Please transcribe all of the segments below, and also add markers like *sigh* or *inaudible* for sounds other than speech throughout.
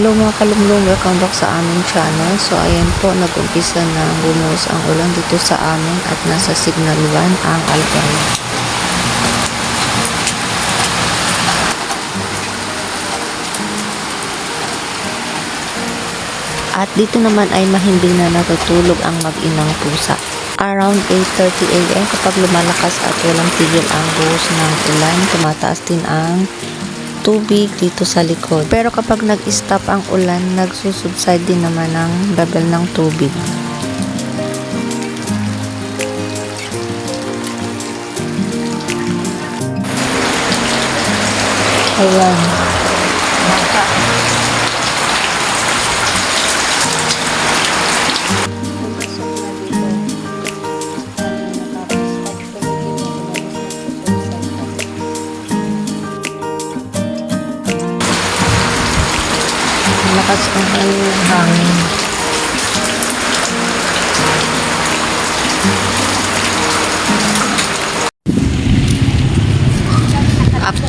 Hello mga kalumlong, welcome back sa aming channel. So ayan po, nag-umpisa na bumuhos ang ulan dito sa amin at nasa signal 1 ang Albay. At dito naman ay mahimbing na natutulog ang mag-inang pusa. Around 8.30 a.m. kapag lumalakas at walang tigil ang buhos ng ulan, tumataas din ang tubig dito sa likod. Pero kapag nag-stop ang ulan, nagsusubside din naman ang level ng tubig. Ayan.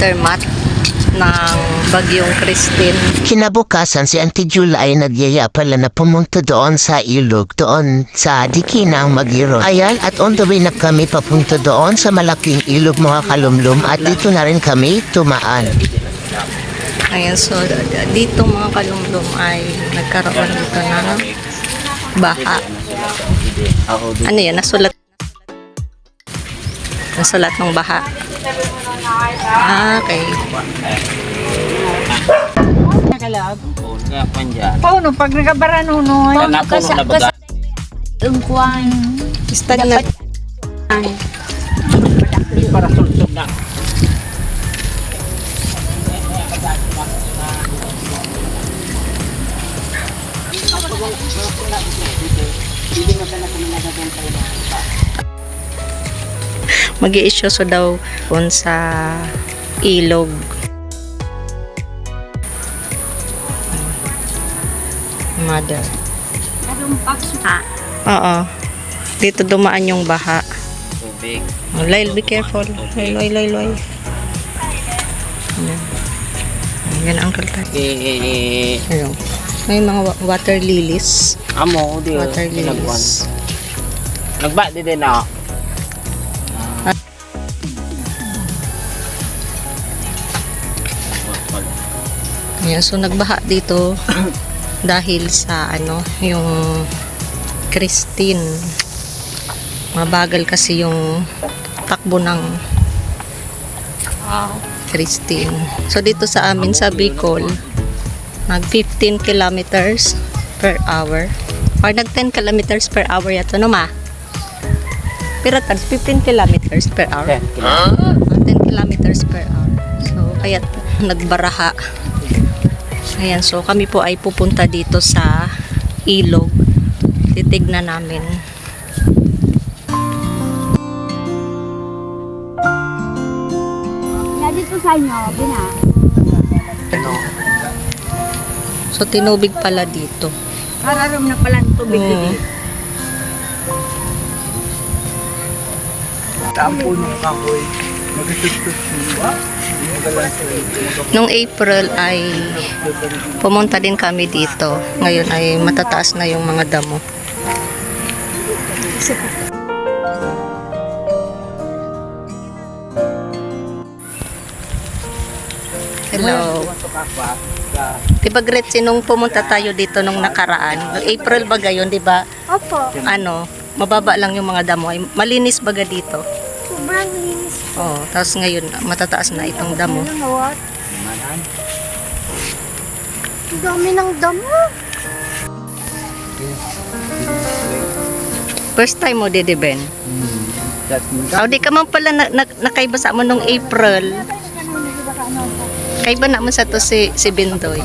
Aftermath ng bagyong Christine. Kinabukasan si Auntie Jula ay nagyaya pala na pumunta doon sa ilog, doon sa Dikinang Magiro. Ayan, at on the way na kami papunta doon sa malaking ilog mga kalumlum at dito na rin kami tumaan. Ayan, so dito mga kalumlum ay nagkaroon dito ng baha. Ano yan? Nasulat. Nasulat ng baha. Ah, okay. Kaya panja. Pauno, pag nagabara no, no. Po nung nabaga. Ang kuwan. Stagnant. Para sulsog na. Mag issue so daw on sa ilog. Mother. Ah, Oo. Dito dumaan yung baha. Tubig. Oh, Lyle, be careful. Loy, loy, loy, Uncle Tad. Eh, Ayun. May mga wa- water lilies. amo, di Water lilies. Nagba di din ako. Ayan, so nagbaha dito *clears throat* dahil sa ano, yung Christine. Mabagal kasi yung takbo ng Christine. So dito sa amin sa Bicol, nag 15 kilometers per hour. Or nag 10 kilometers per hour yato no ma? Pero tag 15 kilometers per hour. Okay. Ah, 10 kilometers per hour. So, kaya nagbaraha. Ayan, so kami po ay pupunta dito sa ilog. Titignan namin. na dito sa inyo, bina. So, tinubig pala dito. Kararam na pala ang tubig dito. Tampon mo kahoy. Magtutustos mo. Nung April ay pumunta din kami dito. Ngayon ay matataas na yung mga damo. Hello. Diba Gretchen, nung pumunta tayo dito nung nakaraan, April ba gayon, di ba? Opo, Ano, mababa lang yung mga damo. Malinis baga dito. Sobrang linis. Oo, tapos ngayon, matataas na itong damo. Ano what? Ang dami ng damo. First time mo, Dede Ben? Oh, di ka man pala na, na, nakaibasa mo nung April. Kaiba naman sa to si, si Bindoy.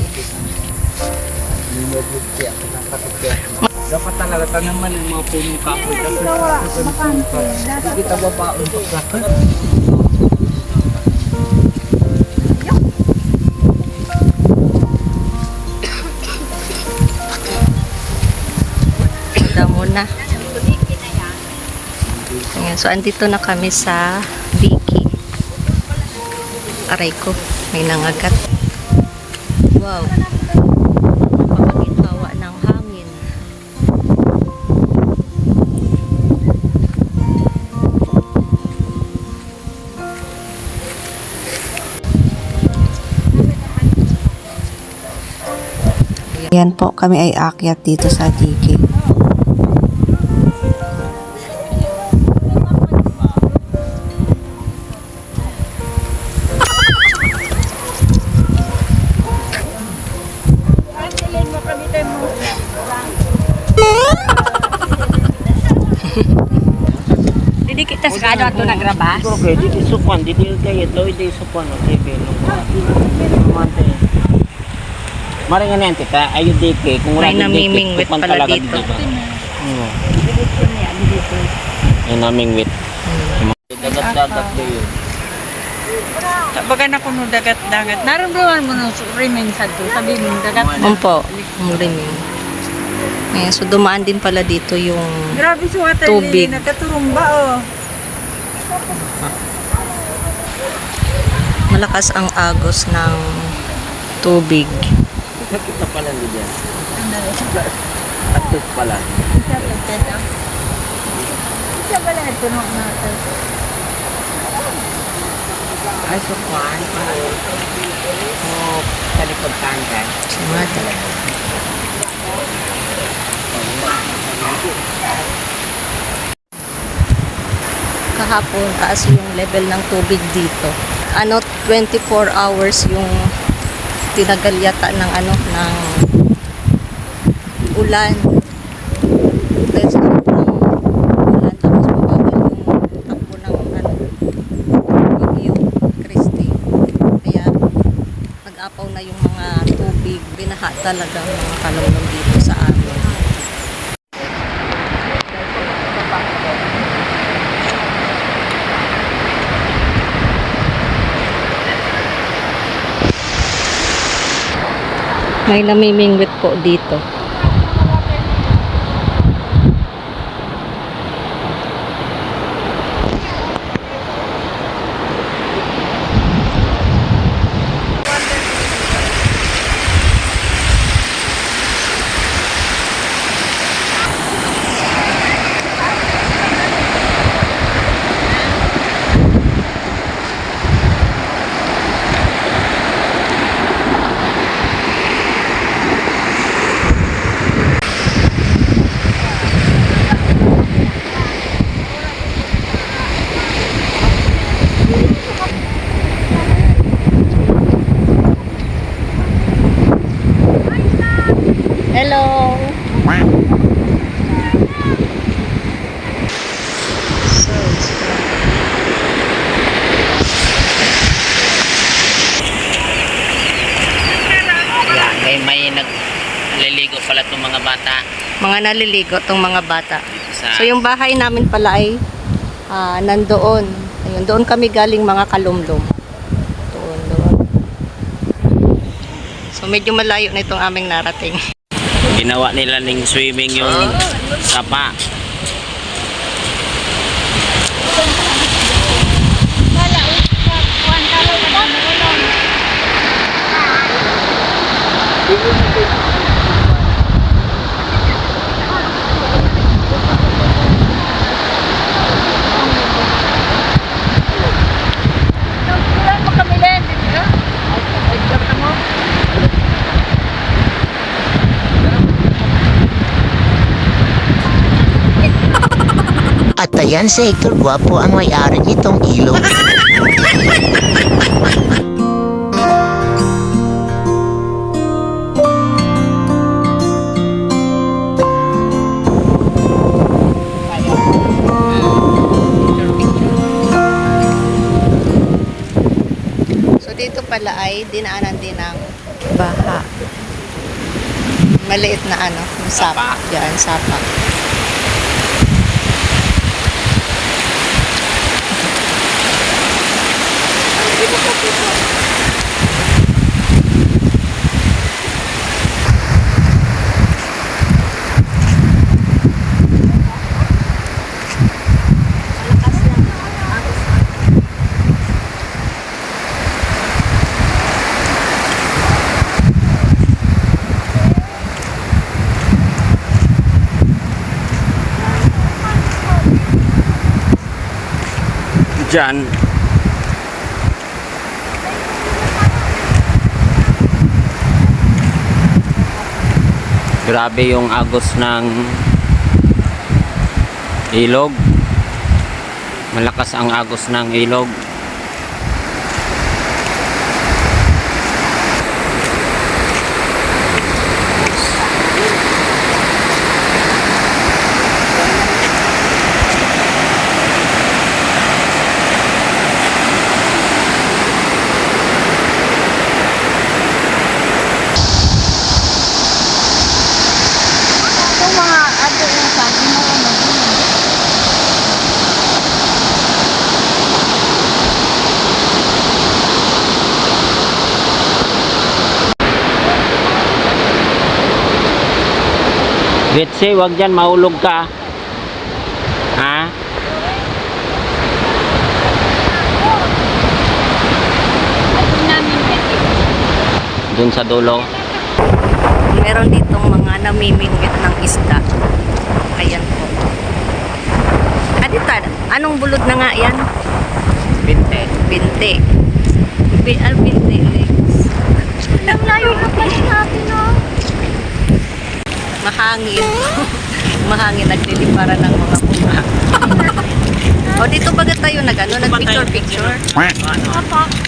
Dapat talaga tanaman ng mga punong kahoy. Kasi Gawa, bakante. hindi kita babaon pagkakot. Damo na. Ayan, so andito na kami sa Biki. Aray ko, may nangagat. Wow. Yan po, kami ay akyat dito sa DK. Hindi kita sa kado ato nagrabas. Siguro kayo, di isupan, di di kayo, ito, di isupan, o kayo, belong. Mante. Maring niyan, tita, ayo di kayo, kung wala May kayo, namimingwit isupan pala talaga dito. di ba? Oo. Yung namingwit. Dagat-dagat kayo. Baga na kuno dagat-dagat. Naramdaman mo nung remain sa to. Sabi mo dagat na. Umpo, ang riming. Ayan, so dumaan din pala dito yung Grabe si water Tubig. lily. Nagkaturumba oh. malakas ang agos ng tubig. Sakit na pala hindi dyan. Atus pala. Isa pala ito nung natin. Ay, sukuan. Oh, sa likod tangka. Sumada. Kahapon, taas yung level ng tubig dito. Ano, 24 hours yung tinagal yata ng ano, ng ulan. Dahil sa ulan, tapos mababa yung takbo ng ano, bagyo, Christy. Kaya, nag-apaw na yung mga tubig. Binaha talaga ang mga kalumlong dito sa amin. May namimingwit po dito. Hello! So, Yeah, may, may nagliligo pala itong mga bata mga naliligo tong mga bata. So yung bahay namin pala ay ah, nandoon. Ayun, doon kami galing mga kalumlum. Doon, doon. So medyo malayo na itong aming narating. Ginawa nila ng swimming yung sapa. At ayan si Hector Guapo ang may-ari nitong ilog. So dito pala ay dinaanan din ng baha. Maliit na ano, yung sapa. Diyan, sapa. Diyan, Grabe yung agos ng ilog. Malakas ang agos ng ilog. Kung mga ato yung sabi mo, mag-inom. Betsy, wag dyan, mahulog ka. Ha? Dun sa dulo. Meron ditong mga namimingwit ng isda. Ayan po. Adita, anong bulod na nga yan? Binte. Binte. Bi ah, binte. Ang layo na pala natin, oh. Mahangin. *laughs* Mahangin, nagliliparan ng mga bunga. *laughs* o dito baga tayo nag, ano, nag-picture-picture. Opo. Ayun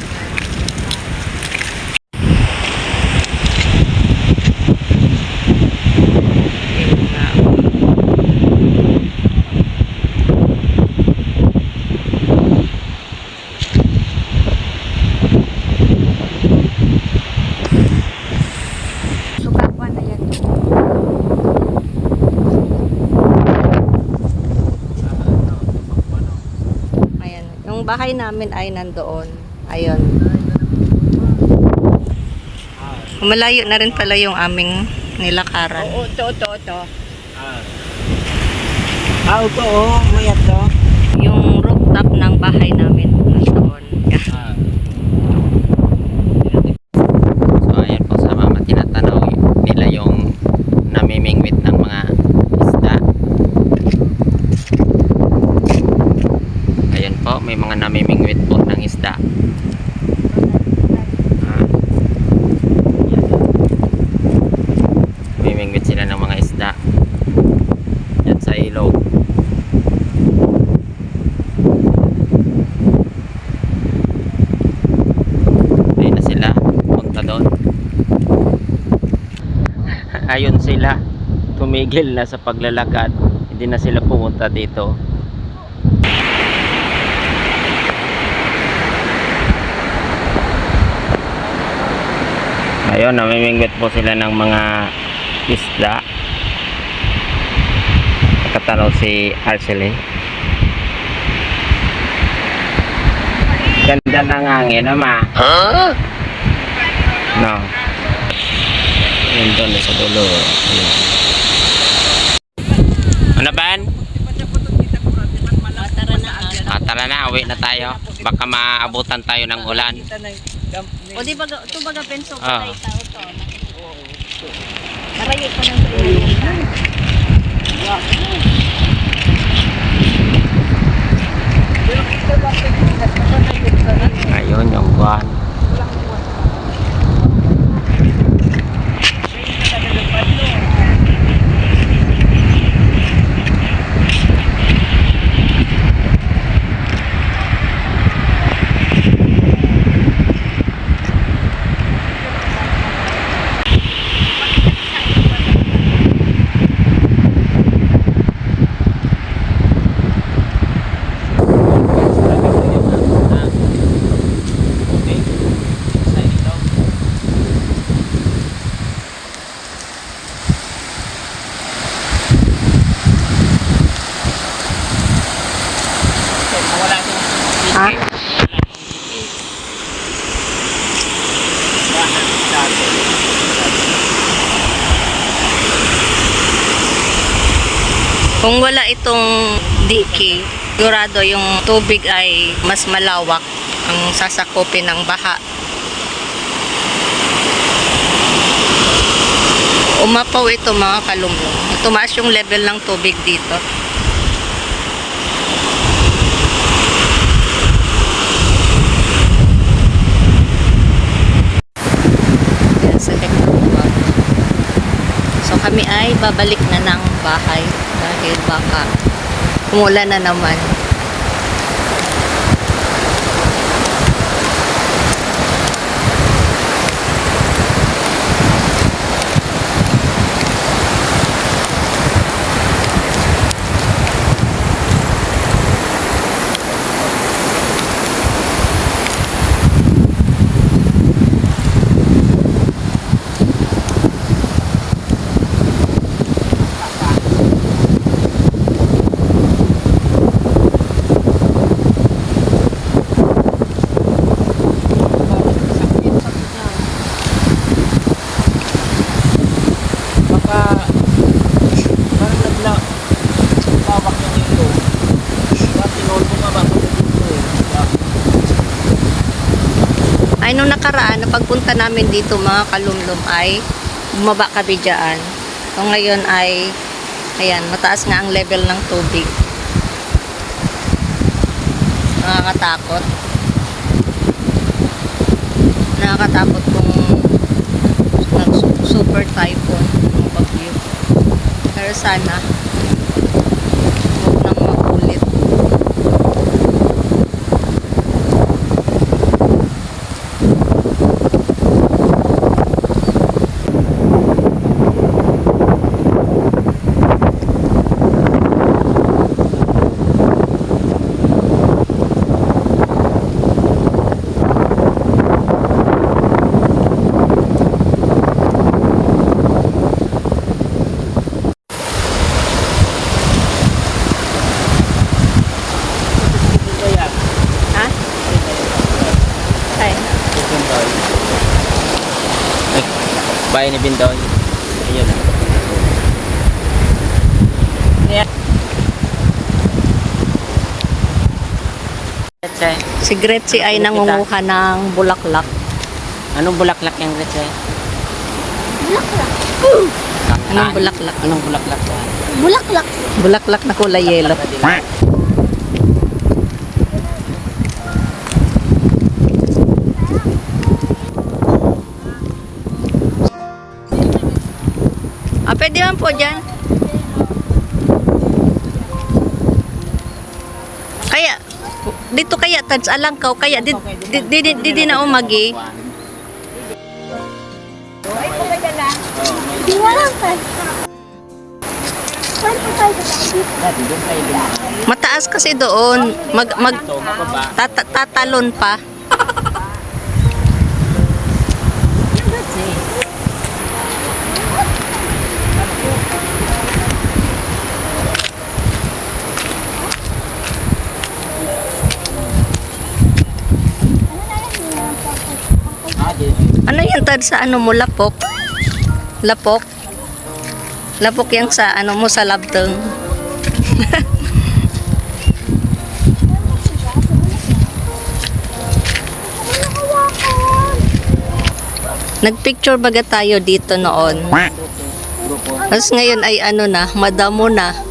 bahay namin ay nandoon. Ayun. Malayo na rin pala yung aming nilakaran. Oo, ito, ito, ito. Ah, ito, oh. Mayat to. Yung rooftop ng bahay namin nandoon. Ah. So ayan po sa mama tinatanaw nila yung namimingwit ng mga isda. Ayan po, may mga namimingwit po ng isda. Ah. Namimingwit sila ng mga isda. Yan sa ilog. Ayun na sila. Punta doon. Ayun sila. Tumigil na sa paglalakad. Hindi na sila pumunta dito. Ayun, namimingwit po sila ng mga isda. Nakatanaw si Arcely. Ganda ng hangin, ama. No. Yun doon sa dulo. Ayun. Ano ba? Ah, tara na, uwi na tayo. Baka maabutan tayo ng ulan. O di baga, ito baga penso ko Ah. tayo tao to. Marayo ko ng Ayun yung kuhan. Kung wala itong diki, sigurado yung tubig ay mas malawak ang sasakupin ng baha. Umapaw ito mga kalumlong. Tumaas yung level ng tubig dito. Yan, select na po. So kami ay babalik na ng bahay dahil baka umulan na naman. Baka, parang nagla, tawak niya dito. Baka tinol mo nga ba pag dito eh. Ay, nung nakaraan, na pagpunta namin dito mga kalumlum ay bumaba kami dyan. Ngayon ay, ayan, mataas nga ang level ng tubig. Nakakatakot. Nakakatakot kung super typhoon. Pero sana, huwag nang maulit. Dito yan. Ha? Ay, Bindoy. Ay, ni Bindoy. Ayun na. Si Gretzy ay nangunguha ng bulaklak. Anong bulaklak yung Gretche? Anong bulaklak? Anong bulaklak yan? Bulaklak na kulay yellow. Pwede man po dyan. Kaya, dito kaya, tads alangkaw, kaya di, di, di, di, di, di na umagi. Dati doon kayo din. Mataas kasi doon. Mag, mag, tatalon pa. Yan tad sa ano mo, lapok? Lapok? Lapok yang sa ano mo sa labteng. *laughs* Nagpicture baga tayo dito noon. Tapos ngayon ay ano na, madamo na.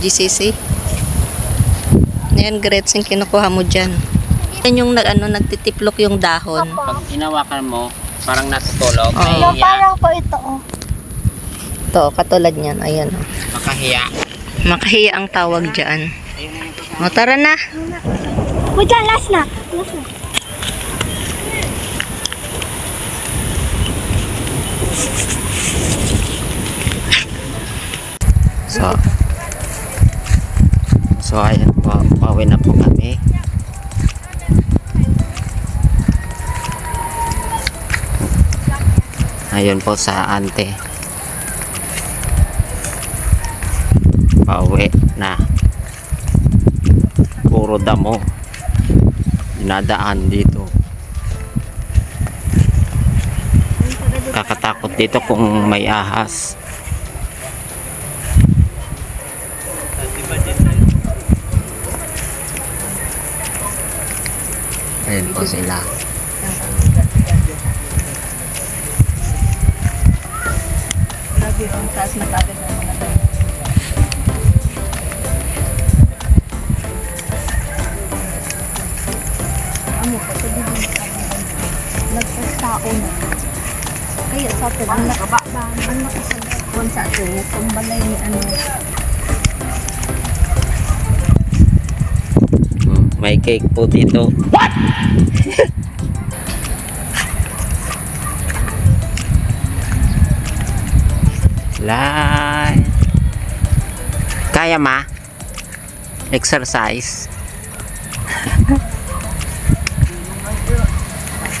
GCC. Ayan, Gretz, yung kinukuha mo dyan. Yan yung nag, ano, nagtitiplok yung dahon. Pag inawakan mo, parang natutulog. Oo. Mahihiya. Parang po ito, oh. Ito, katulad niyan. Ayan. oh. Makahiya. Makahiya ang tawag dyan. O, tara na. Wait lang, last na. Last na. So, so ayan po, pauwi na po kami. Ayun po sa ante. Pauwi na. Puro damo. Dinadaan dito. Nakakatakot dito kung may ahas. Ayan po sila. Grabe, ang taas na kagad ng mga tayo. Ano pa, sabi din Nagpastao na. Kaya sa atin, ang nakababa, ang nakasagawon sa atin, tumbalay ni ano. May cake po dito. What? *laughs* Lai. Kaya ma? Exercise.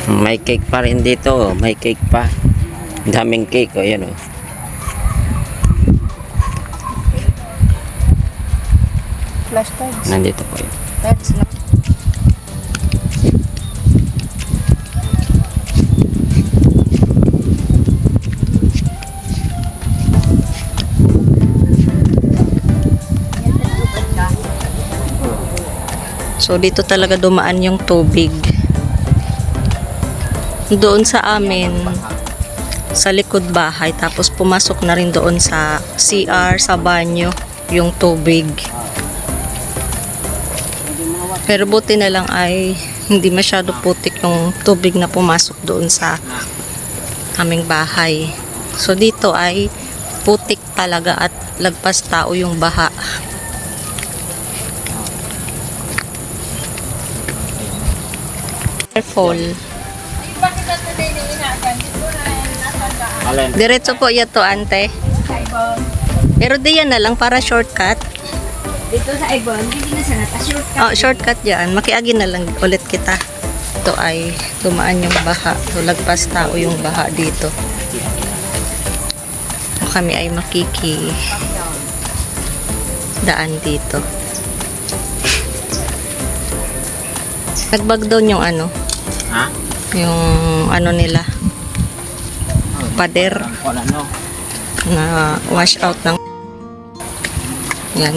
*laughs* May cake pa rin dito. May cake pa. Daming cake. O, yan o. Flash tags. Nandito po yun. Tags na. So dito talaga dumaan yung tubig. Doon sa amin sa likod bahay tapos pumasok na rin doon sa CR sa banyo yung tubig. Pero buti na lang ay hindi masyado putik yung tubig na pumasok doon sa aming bahay. So dito ay putik talaga at lagpas tao yung baha. Fall. Alin? Diretso po yato ante. Pero diyan na lang para shortcut. Dito sa Ibon, Oh, shortcut yan. Makiagi na lang ulit kita. Ito ay dumaan yung baha. So, lagpas tao yung baha dito. So, kami ay makiki daan dito. Nagbag down yung ano, Ha? yung ano nila, pader na wash out ng yan.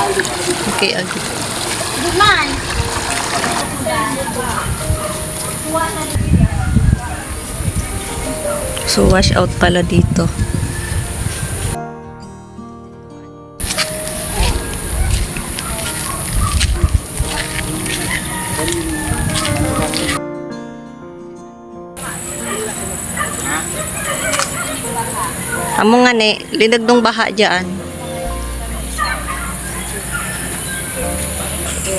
Makiagi. So, wash out pala dito. Amo nga ni, linag nung baha dyan.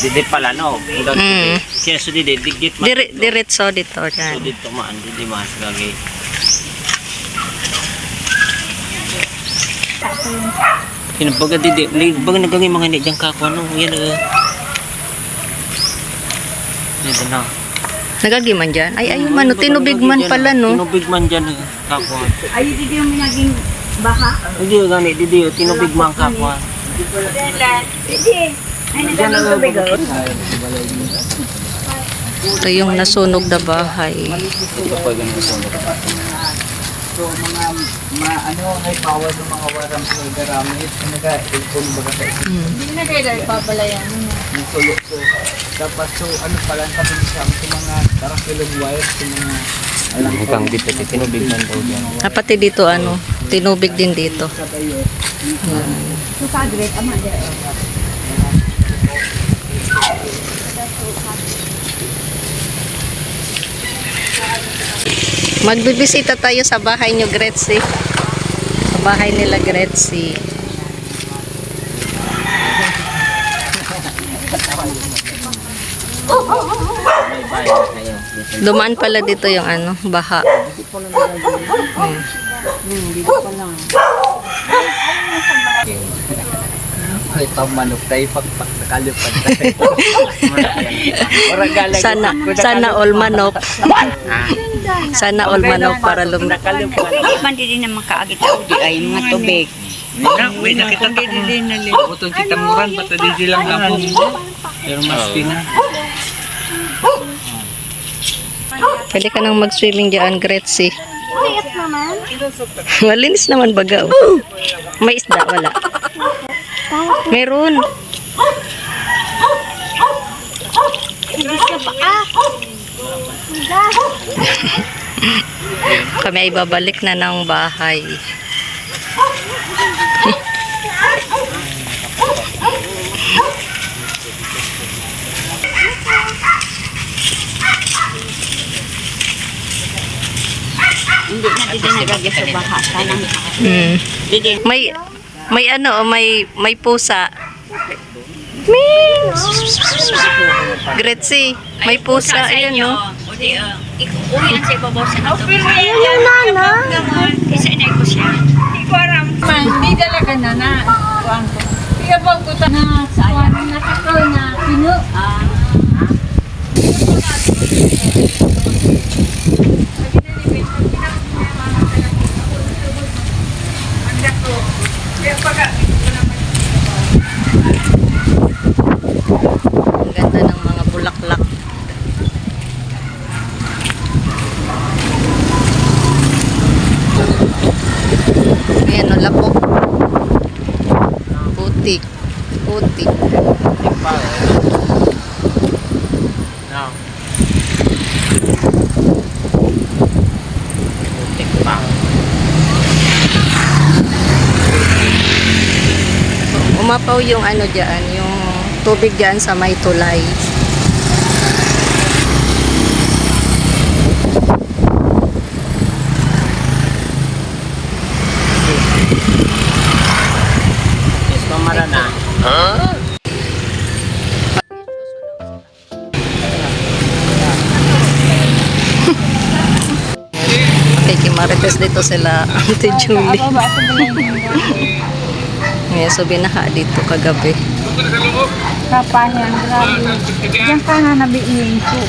Didi pala no. Mm. Kaya so didi digit man. Dire, diretso dito So dyan. dito maan didi mas lagi. Kinabaga didi, baga nagangi mga ni dyan kako ano, yan uh. Dito na. Nagagi man dyan? Ay, ay, mano, tinubig man pala, no? Tinubig man dyan uh, kako. Ay, hindi yung naging baha. Hindi gani didi, tinubig man kako. Hindi. Tubig. Ito yung nasunog na bahay. Ito pa sa So mga ma ano high power ng mga warang sa garamit naga-ipon baga sa Hmm. Hindi na kayo dahil papalayan. ng tulo so dapat so ano pala ang sabi sa sa mga tarakilong wire sa mga alam ko Hanggang dito, tinubig man daw yan. Ah, pati dito, ano, tinubig din dito. sa bayo Yan. Suka direct ama dire. Magbibisita tayo sa bahay nyo, Gretzy. Sa bahay nila, kayo. Dumaan pala dito yung ano, baha. Ay, pamanok tayo, pagpak na kalipad tayo. *laughs* Sana, sana all manok. Sana all manok para lum... Hindi man din naman kaagit ako di ay mga tubig. Uy, nakita ko. Butong si Tamuran, pati di silang labong. Pero mas pina. Pwede ka nang mag-swimming dyan, naman. *laughs* Malinis naman baga. May isda, wala. Meron. Ah! Kami ay babalik na ng bahay. Hindi na din nagagay sa baha. Tanang Mm. May may ano, may may pusa. Meow. Gretzy, may pusa ayan no. O di, uh, ikuyan sa ibabaw sa nato. Ayun na na. Isa inay ko siya. Hindi talaga na na. Kuan ko. Ko ta na sayang na ko na pino. Ah, Ang ganda ng mga bulaklak. Ayan o, lapok. Putik. Putik. No. Umapaw yung ano dyan, yung tubig dyan sa may tulay. Okay, kimarites dito sila, Auntie Julie. Ngayon, so binaha dito kagabi. Kapanyan, grabe. Diyan ka na nabiin ko.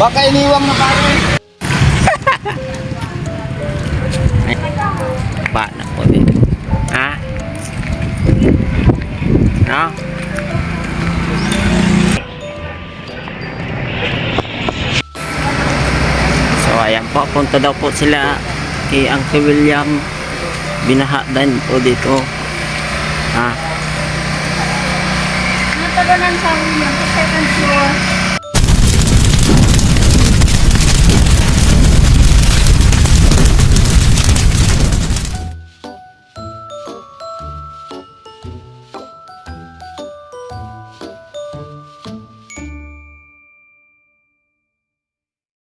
Baka iniwang na pare. *laughs* Ba na po. Ha? No? Ayan po, punta daw po sila kay Uncle William. Binaha din po dito. Ha? Natabanan sa William, second floor.